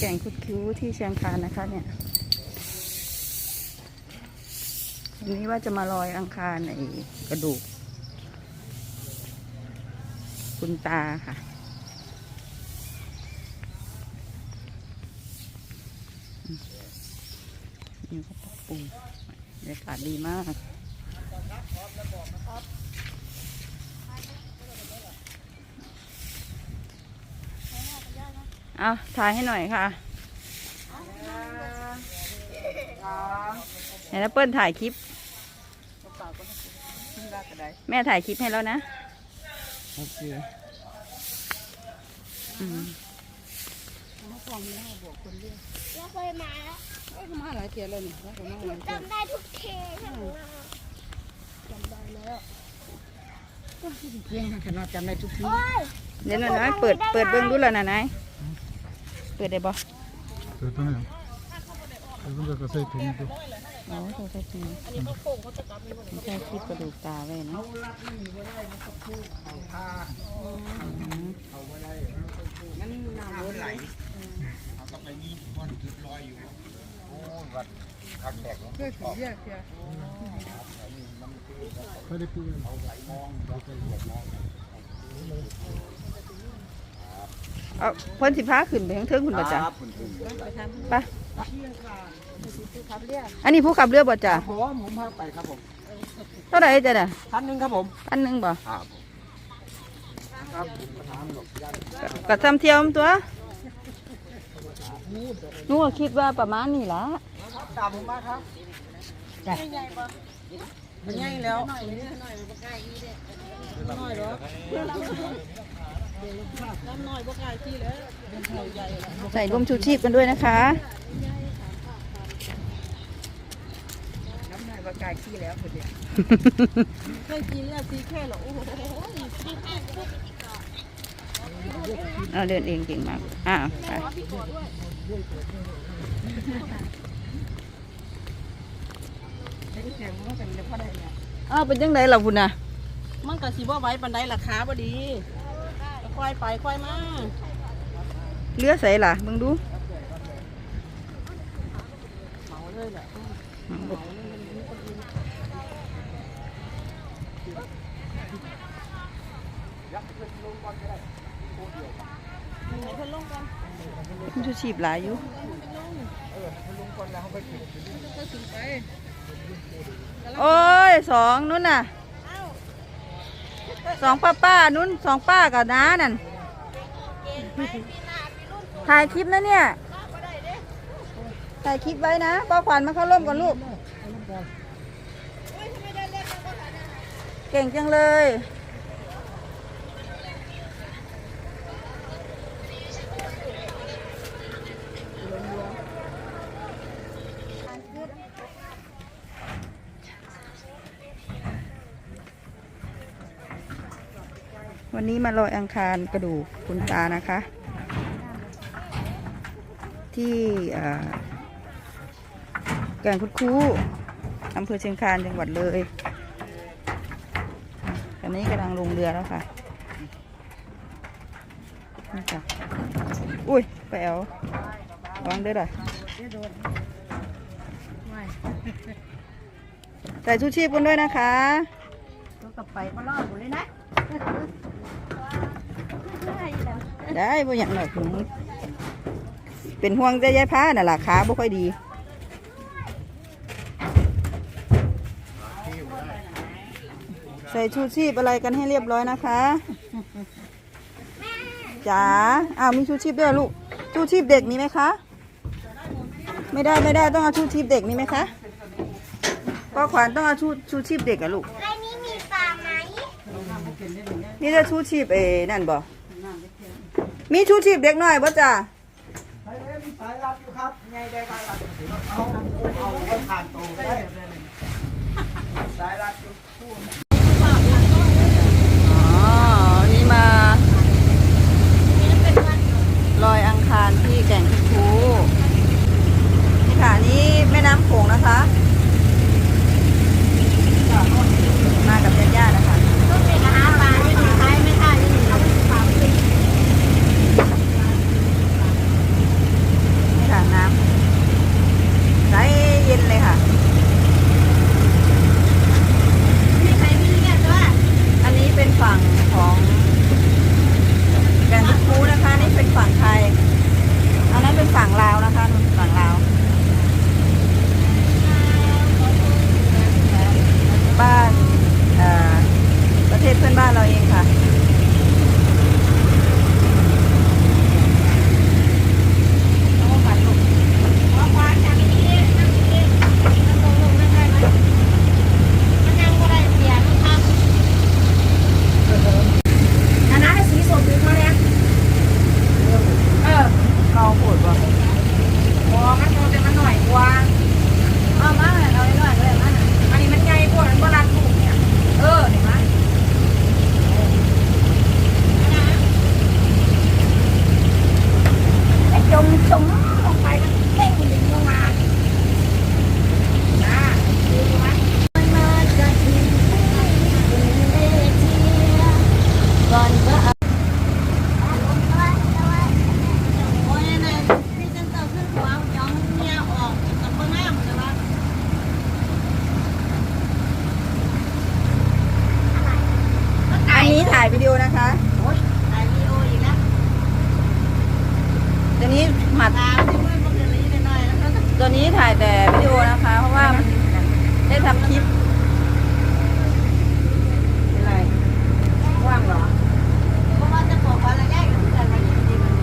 แก่งคุดคิ้วที่เชียงคานนะคะ เนี่ยวันนี้ว่าจะมาลอยอังคารในกระดูก คุณตาค่ะนี่ก็ปรับปรุงบรรยากาศดีมาก เอาถ่ายให้หน่อยค่ะไหนแล้วเปิ้ลถ่ายคลิป แม่ถ่ายคลิปให้แล้วนะ โอเคอืมเราเคยมาแล้วเอ้ยมาหลายเที่ยวแล้วนี่แล้วก็มาหลายเที่ยวจำได้ทุกเทใช่ไหมล่ะเพียงขนาดจำได้ทุกทีโอ้ยเดี๋ยวหน่อยๆเปิดเปิดเบิ้งดูแล้วนะนาย เปิดได้บ่เปิดตัวไหนเปิดตัวก็ใส่ถุงตัวโอ้โหใช่จริงอันนี้เขาโค้งเขาจะกลับไม่ใช่คลิปกระดูกตาไว้นะอืมมันน้ำไหลเพื่อถือเรียกเที่ยวไม่ได้พูดเอาเพิ่นสิพาขึ้นไปข้างเทิงคุณบ่จ้ะไปอันนี้ผู้ขับเรือบ่จ้ะผมผมพาไปครับผมเท่าไหร่จ้ะน่ะท่านหนึงครับผมอันหนึงบ่ครับครับประธานหลบยันก็ซ้ำเที่ยวมนตัวหนูก็คิดว่าประมาณนี้ล่ะตามผมมาครับจ้ะมันใหญ่แล้วน้อยหรอน้ำน้อยบ่กล้าขี้แล้วใหญ่แล้ว ใส่ร่มชูชีพกันด้วยนะคะน้ำน้อยบ่กล้าขี้แล้วคนเดียวเคยกินแล้วซีแค่หรอโอ้โหเอาเดินเองเก่งมาก อ่าไปเสียงมันเป็นเรื่องอะไรเนี่ยอ้าวเป็นยังไงล่ะคุณน่ะมันก็สิบ่ไว้ปันไดราคาบ่ดี ค่อยไปค่อยมาเรือใส่ล่ะมึงดูเหมาเลยแหละไหนเลงกันชูชีพหลายอยู่โอ้ยสองนู้นน่ะ สองป้าป้านุ้นสองป้ากับน้านั่นถ่ายคลิปนะเนี่ยถ่ายคลิปไว้นะป้าขวัญมาเข้าร่วมกับลูก เก่งจังเลย วันนี้มาลอยอังคารกระดูกคุณตานะคะ ที่เอ่อแก่งคุดคูอำเภอเชียงคานจังหวัดเลยตอนนี้กำลังลงเรือแล้วค่ะนี่ค่ะอุ้ยไปเอาวางได้เลยใส่ชูชีพกันด้วยนะคะ กับไปก็รอดหมเลยนะได้บ่อย่างหน่อยถึงเป็นห่วงแต่ยายพ้าน่ะล่ะขาบ่ค่อยดีใส่ชูชีพอะไรกันให้เรียบร้อยนะคะจ๋าอ้าวมีชูชีพด้วยลูกชูชีพเด็กมีไหมคะ ไม่ได้ไม่ได้ต้องเอาชูชีพเด็กมีไหมคะป้าขวัญต้องเอาชูชูชีพเด็กอะลูก ไอ้นี่มีปลาไหม นี่จะชูชีพเอนั่นบ่มีชูชีพเด็กน้อยบ่จ้าสายรับอยู่ครับไงได้สายรับเอาเอาไว้ผ่านตัวได้ เดี๋วนี้หมัดตัวนี้ถ่ายแต่วิดีโอนะคะ เพราะว่ามันได้ทำคลิปอะไรว่างเหรอเพราะว่าจะบอกว่าระยะอยู่ที่กันวันนี้ดีมัน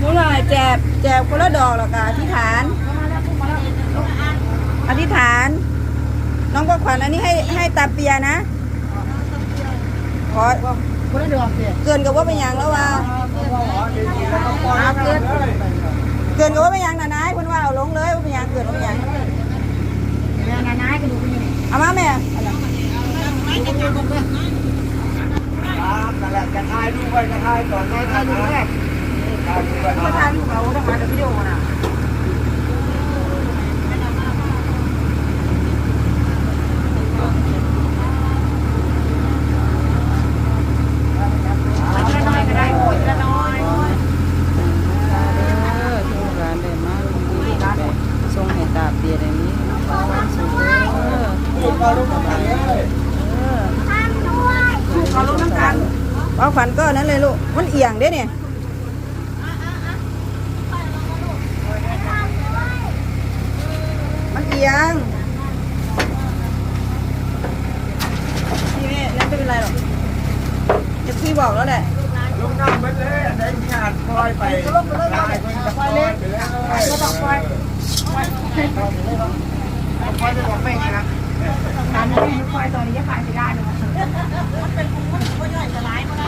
มูลอยแจบแจบคนละดอกหรอกค่ะอธิษฐาน อธิษฐาน น้องก็ขวัญอันนี้ให้ให้ตาเปียนะขอคนละดอกสิเกินกับว่าเป็นหยังแล้วว่าเอาเกินเกินกับว่าเป็นหยังนะนายเพิ่นว่าเอาลงเลยว่าเป็นหยังเกินว่าเป็นหยังแล้วนานายก็ดูไปนี่เอามาแม่ครับนั่นแหละจะถ่ายรูปไว้จะถ่ายก่อนถ่ายรูปแรกถ่ายรูปไว้มาถ่ายรูปเอาต้องมาเดี๋ยววิดีโอนะ ทีละน้อยก็ได้โอ้ยทีละน้อย เออทุกร้านเลยมากดีแบบทรงให้ตาเปียอย่างนี้สุดเออ ลูกเอาลูกมาถ่ายเลย เออ ห้ามด้วย เอาลงน้ำกัน เอาฝันก็นั้นเลยลูก มันเอียงเด้เนี่ยมันเอียงพี่แม่แล้วไม่เป็นไรหรอกเดี๋ยวพี่บอกแล้วแหละลูกน้ำไปเลยได้งานคอยไปได้คนจะคอยเลยก็ต้องคอยคอยคอยจะบอกไม่นะตามนี้คอยตอนนี้จะขายไม่ได้เลยเอ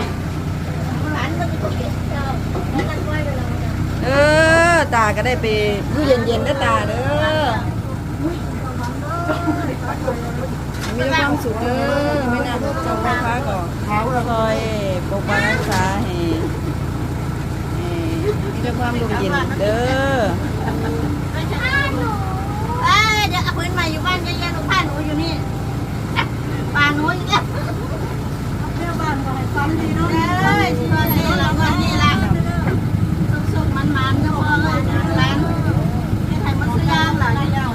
อตาก็ได้ไปอยู่เย็นๆได้อตาเด้อมีแต่ความสุขเด้อไม่น่าทุกข์เจ้าพ่อพระก่อนเขาเลยคอยปกปักรักษาให้ให้มีแต่ความร่มเย็นเด้อ ห้ามหนูเอ้ยเดี๋ยวเอาพื้นใหม่อยู่บ้านเยอะๆหนูผ้าหนูอยู่นี่ป่าหนูอีกแล้วเพื่อบ้านก็ให้ความดีเนาะเอ้ยที่บ้านนี้เราก็นี่ละสุกๆมันๆเนาะพ่อเอ้ยร้านให้ใครมาซื้อยางหล่ะเจ้า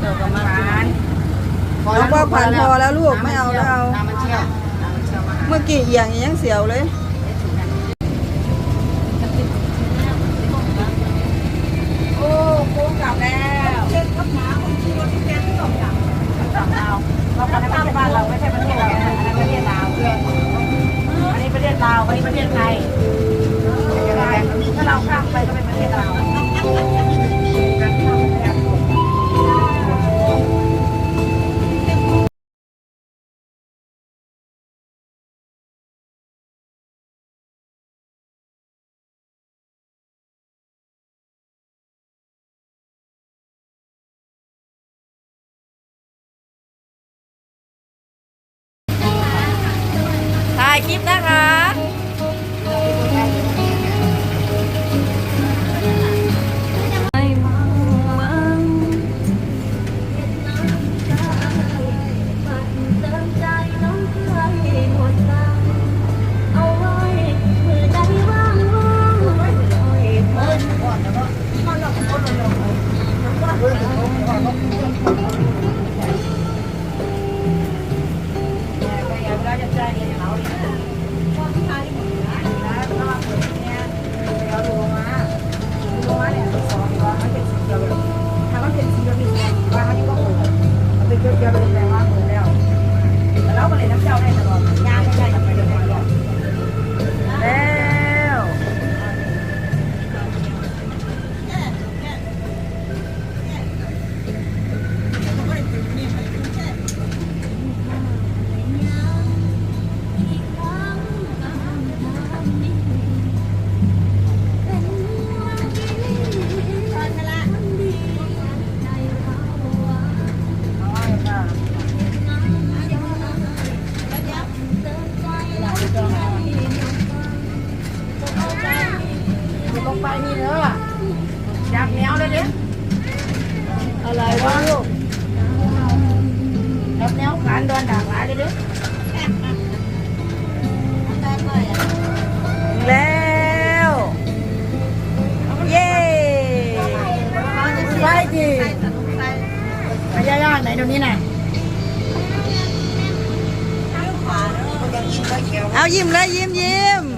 เดี๋ยวก็มาน้องพ่อขวัญพอแล้วลูกไม่เอาแล้วเอา น้ำมันเชี่ยวน้ำมันเชี่ยวมา เมื่อ กี้เอียงยังเสียวเลยโอ้โค้งกลับแล้วเช็ดกับหมาคนขี่รถแกที่สองอย่างสองดาวเราประเทศบ้านเราไม่ใช่ประเทศเรานนี้ประเทศลาวอันนี้ประเทศลาวอันนี้ประเทศไทยถ้าเราข้ามไปก็เป็นประเทศลาวายคลิปนะคะ 压一下าๆไหนเดี๋ยวนี้น่ะเอายิ้มเลยยิ้มยิ้ม